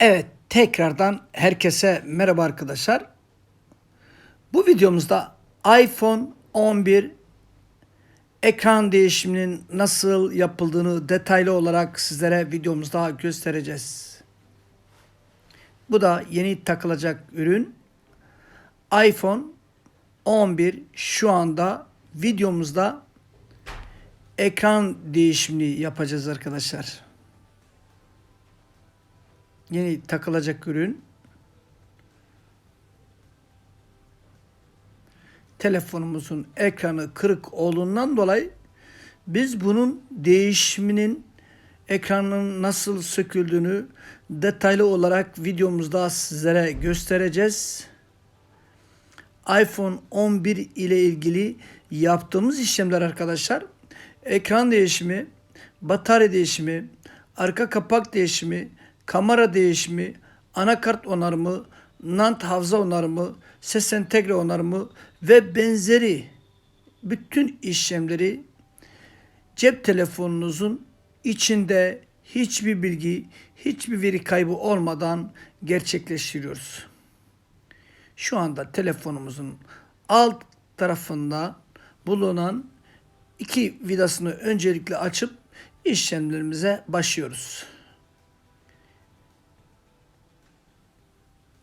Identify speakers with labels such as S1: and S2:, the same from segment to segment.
S1: Evet, tekrardan herkese merhaba arkadaşlar. Bu videomuzda iPhone 11 ekran değişiminin nasıl yapıldığını detaylı olarak sizlere videomuzda göstereceğiz. Bu da yeni takılacak ürün. iPhone 11 şu anda videomuzda ekran değişimini yapacağız arkadaşlar yeni takılacak ürün. Telefonumuzun ekranı kırık olduğundan dolayı biz bunun değişiminin ekranın nasıl söküldüğünü detaylı olarak videomuzda sizlere göstereceğiz. iPhone 11 ile ilgili yaptığımız işlemler arkadaşlar ekran değişimi, batarya değişimi, arka kapak değişimi, kamera değişimi, anakart onarımı, NAND hafıza onarımı, ses entegre onarımı ve benzeri bütün işlemleri cep telefonunuzun içinde hiçbir bilgi, hiçbir veri kaybı olmadan gerçekleştiriyoruz. Şu anda telefonumuzun alt tarafında bulunan iki vidasını öncelikle açıp işlemlerimize başlıyoruz.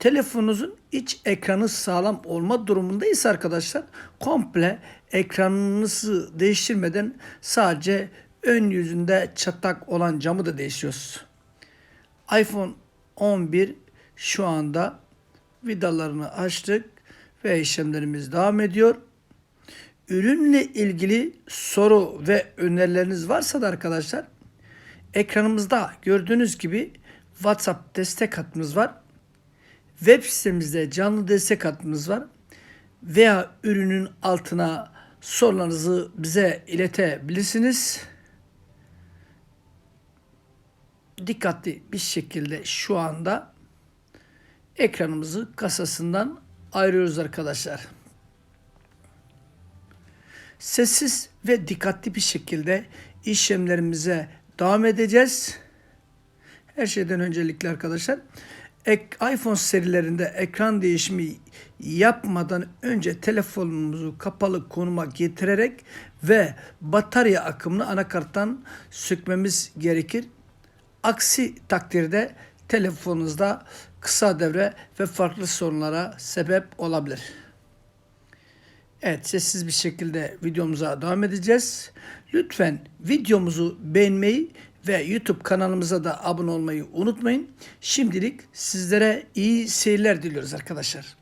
S1: Telefonunuzun iç ekranı sağlam olma durumundaysa arkadaşlar komple ekranınızı değiştirmeden sadece ön yüzünde çatlak olan camı da değiştiriyoruz. iPhone 11 şu anda vidalarını açtık ve işlemlerimiz devam ediyor. Ürünle ilgili soru ve önerileriniz varsa da arkadaşlar ekranımızda gördüğünüz gibi WhatsApp destek hattımız var Web sitemizde canlı destek hattımız var. Veya ürünün altına sorularınızı bize iletebilirsiniz. Dikkatli bir şekilde şu anda ekranımızı kasasından ayırıyoruz arkadaşlar. Sessiz ve dikkatli bir şekilde işlemlerimize devam edeceğiz. Her şeyden öncelikle arkadaşlar iPhone serilerinde ekran değişimi yapmadan önce telefonumuzu kapalı konuma getirerek ve batarya akımını anakarttan sökmemiz gerekir. Aksi takdirde telefonunuzda kısa devre ve farklı sorunlara sebep olabilir. Evet sessiz bir şekilde videomuza devam edeceğiz. Lütfen videomuzu beğenmeyi ve YouTube kanalımıza da abone olmayı unutmayın. Şimdilik sizlere iyi seyirler diliyoruz arkadaşlar.